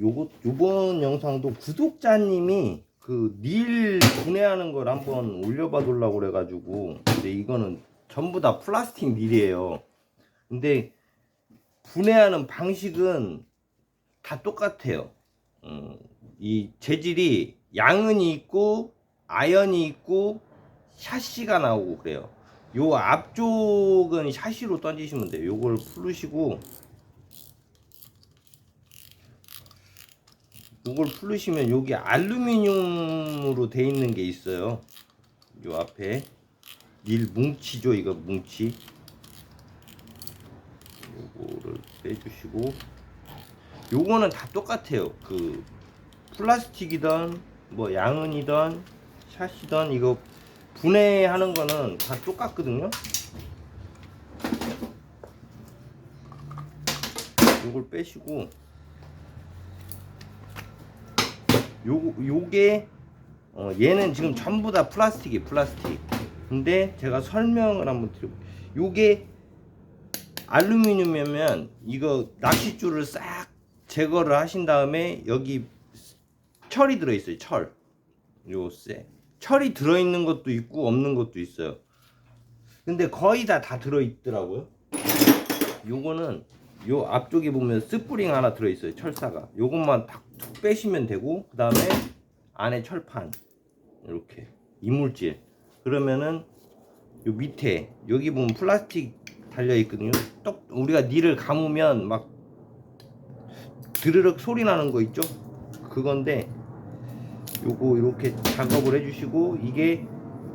요거 요번 영상도 구독자님이 그 닐 분해하는 걸 한번 올려봐 달라고 그래가지고 근데 이거는 전부 다 플라스틱 닐이에요. 근데 분해하는 방식은 다 똑같아요. 음, 이 재질이 양은이 있고 아연이 있고 샤시가 나오고 그래요. 요 앞쪽은 샤시로 던지시면 돼요. 요걸 풀으시고 요걸 풀으시면 여기 알루미늄으로 돼 있는 게 있어요. 요 앞에 닐 뭉치죠, 이거 뭉치. 요거를 빼주시고 요거는 다 똑같아요. 그 플라스틱이든 뭐 양은이든 샷이든 이거 분해하는 거는 다 똑같거든요. 요걸 빼시고 요 요게 어, 얘는 지금 전부 다 플라스틱이 플라스틱. 근데 제가 설명을 한번 드려볼게요. 요게 알루미늄이면 이거 낚싯줄을 싹 제거를 하신 다음에 여기 철이 들어 있어요. 철. 요새 철이 들어 있는 것도 있고 없는 것도 있어요. 근데 거의 다 다 들어 있더라고요. 요거는 요 앞쪽에 보면 스프링 하나 들어 있어요. 철사가. 요것만 탁툭 빼시면 되고 그 다음에 안에 철판 이렇게 이물질. 그러면은 요 밑에 여기 보면 플라스틱 달려 있거든요. 똑 우리가 니를 감으면 막 드르륵 소리 나는 거 있죠? 그건데 요거 이렇게 작업을 해주시고 이게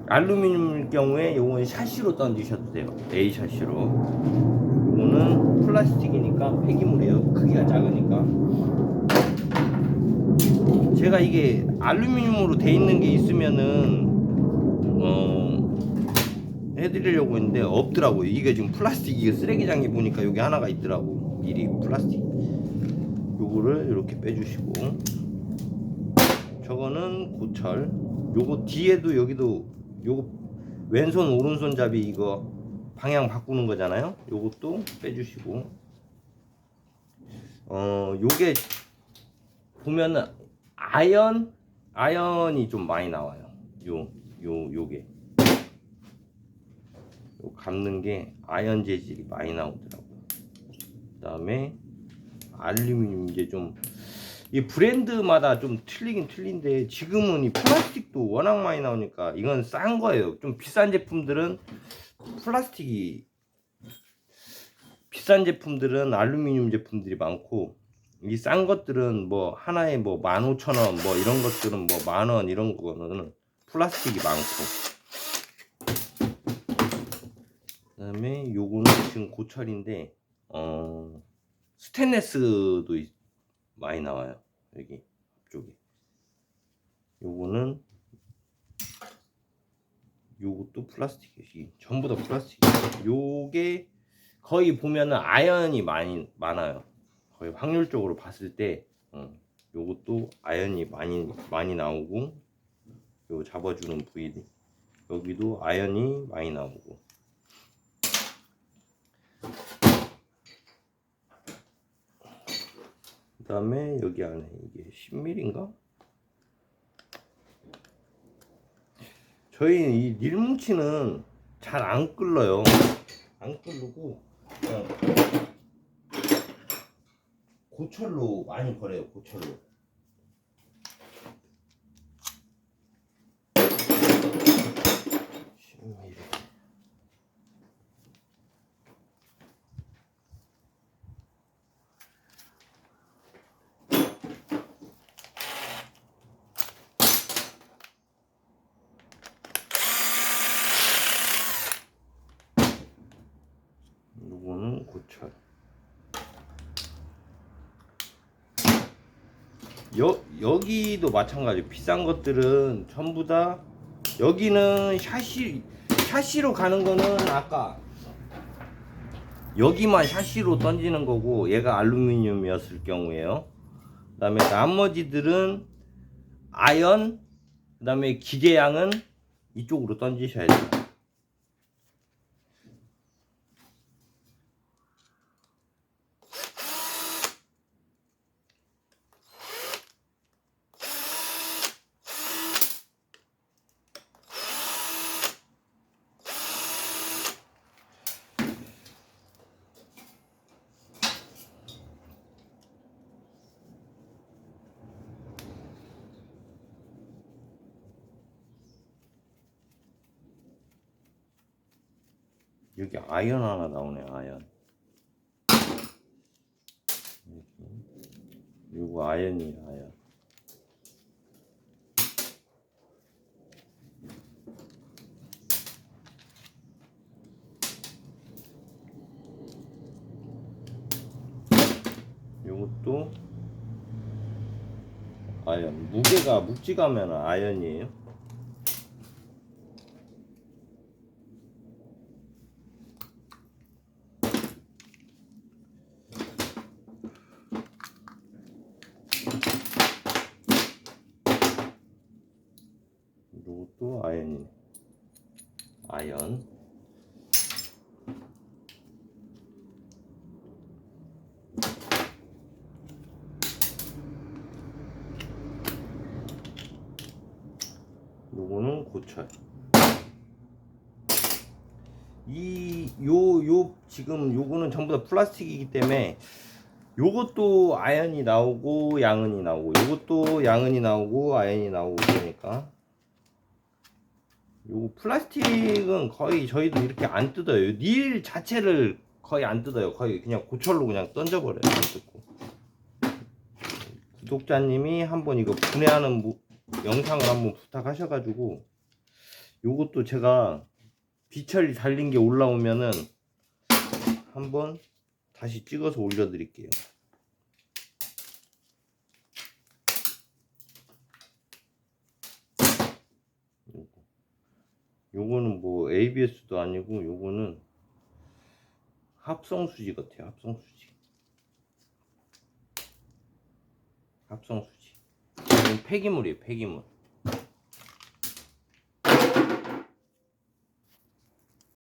알루미늄일 경우에 요건 샤시로 던지셔도 돼요. A 샤시로. 요거는 플라스틱이니까 폐기물이에요. 크기가 작으니까. 제가 이게 알루미늄으로 돼 있는 게 있으면은 어 해드리려고 했는데 없더라고요. 이게 지금 플라스틱 이게 쓰레기장에 보니까 여기 하나가 있더라고. 일이 플라스틱. 요거를 이렇게 빼주시고 저거는 고철. 요거 뒤에도 여기도 요거 왼손 오른손 잡이 이거 방향 바꾸는 거잖아요. 요것도 빼주시고 어 요게 보면은 아연 아연이 좀 많이 나와요. 요 요 요게 요 감는 게 아연 재질이 많이 나오더라고요. 그 다음에 알루미늄 이제 좀 이 브랜드마다 좀 틀리긴 틀린데 지금은 이 플라스틱도 워낙 많이 나오니까 이건 싼 거예요. 좀 비싼 제품들은 플라스틱이 비싼 제품들은 알루미늄 제품들이 많고 이 싼 것들은 뭐 하나에 뭐 15,000원 뭐 이런 것들은 뭐 만 원 이런 거는 플라스틱이 많고. 그다음에 요거는 지금 고철인데 어 스테인레스도 있- 많이 나와요. 여기 앞쪽에. 요거는 요것도 플라스틱이 전부 다 플라스틱 요게 거의 보면은 아연이 많이 많아요. 거의 확률적으로 봤을 때 어, 요것도 아연이 많이 많이 나오고 요 잡아주는 부위 여기도 아연이 많이 나오고. 그 다음에 여기 안에 이게 10mm인가? 저희 이 닐뭉치는 잘 안 끓어요. 안 끓고 고철로 많이 버려요. 고철로. 6천. 여, 여기도 마찬가지 비싼 것들은 전부 다 여기는 샤시 샤시로 가는 거는 아까 여기만 샤시로 던지는 거고 얘가 알루미늄이었을 경우에요. 그 다음에 나머지들은 아연 그 다음에 기계양은 이쪽으로 던지셔야 돼요 여기 아연 하나 나오네 아연. 요거 아연이 아연. 요것도 아연. 무게가 묵직하면 아연이에요 아연이네 아연. 요거는 고철. 이 요 요 지금 요거는 전부 다 플라스틱이기 때문에 요것도 아연이 나오고 양은이 나오고 요것도 양은이 나오고 아연이 나오고 그러니까 요거 플라스틱은 거의 저희도 이렇게 안 뜯어요. 닐 자체를 거의 안 뜯어요. 거의 그냥 고철로 그냥 던져버려요. 구독자님이 한번 이거 분해하는 무- 영상을 한번 부탁하셔가지고 요것도 제가 비철이 달린 게 올라오면은 한번 다시 찍어서 올려드릴게요. 요거는 뭐 ABS도 아니고 요거는 합성 수지 같아요. 합성 수지. 합성 수지. 이건 폐기물이에요. 폐기물.